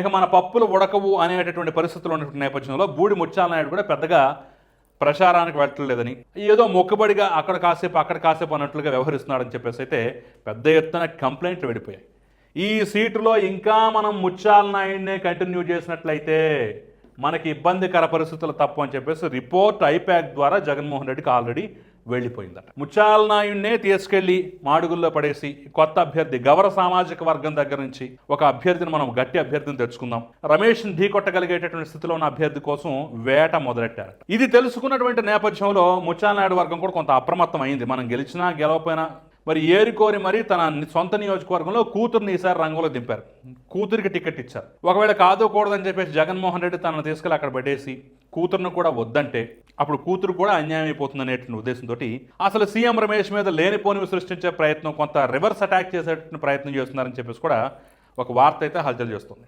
ఇక మన పప్పులు ఉడకవు అనేటటువంటి పరిస్థితులు ఉన్నటువంటి నేపథ్యంలో బూడి ముత్యాలనాయుడు కూడా పెద్దగా ప్రచారానికి వెళ్ళట్లేదని. ఏదో మొక్కుబడిగా అక్కడ కాసేపు అక్కడ కాసేపు అన్నట్లుగా వ్యవహరిస్తున్నాడని చెప్పేసి అయితే పెద్ద ఎత్తున కంప్లైంట్లు వెళ్ళిపోయాయి. ఈ సీటులో ఇంకా మనం ముత్యాలనాయుడినే కంటిన్యూ చేసినట్లయితే మనకి ఇబ్బందికర పరిస్థితులు తప్పు అని చెప్పేసి రిపోర్ట్ ఐపాక్ ద్వారా జగన్మోహన్ రెడ్డికి ఆల్రెడీ వెళ్ళిపోయిందట. ముత్యాల నాయుడినే తీసుకెళ్ళి మాడుగుల్లో పడేసి కొత్త అభ్యర్థి గౌర సామాజిక వర్గం దగ్గర నుంచి ఒక అభ్యర్థిని మనం గట్టి అభ్యర్థిని తెచ్చుకుందాం. రమేష్ని ఢీకొట్టగలిగేటటువంటి స్థితిలో ఉన్న అభ్యర్థి కోసం వేట మొదలెట్టారు ఇది తెలుసుకున్నటువంటి నేపథ్యంలో ముత్యాల నాయుడు వర్గం కూడా కొంత అప్రమత్తం అయింది మనం గెలిచినా గెలవపోయినా మరి ఏరికోరి మరి తన సొంత నియోజకవర్గంలో కూతురుని ఈసారి రంగంలో దింపారు. కూతురికి టికెట్ ఇచ్చారు. ఒకవేళ కాదుకూడదని చెప్పేసి జగన్మోహన్ రెడ్డి తనను తీసుకెళ్ళి అక్కడ పెట్టేసి కూతురును కూడా వద్దంటే అప్పుడు కూతురు కూడా అన్యాయం అయిపోతుంది అనేటువంటి ఉద్దేశంతో అసలు సీఎం రమేష్ మీద లేనిపోనివి సృష్టించే ప్రయత్నం కొంత రివర్స్ అటాక్ చేసేటువంటి ప్రయత్నం చేస్తున్నారని చెప్పేసి కూడా ఒక వార్త అయితే హల్చల్ చేస్తుంది.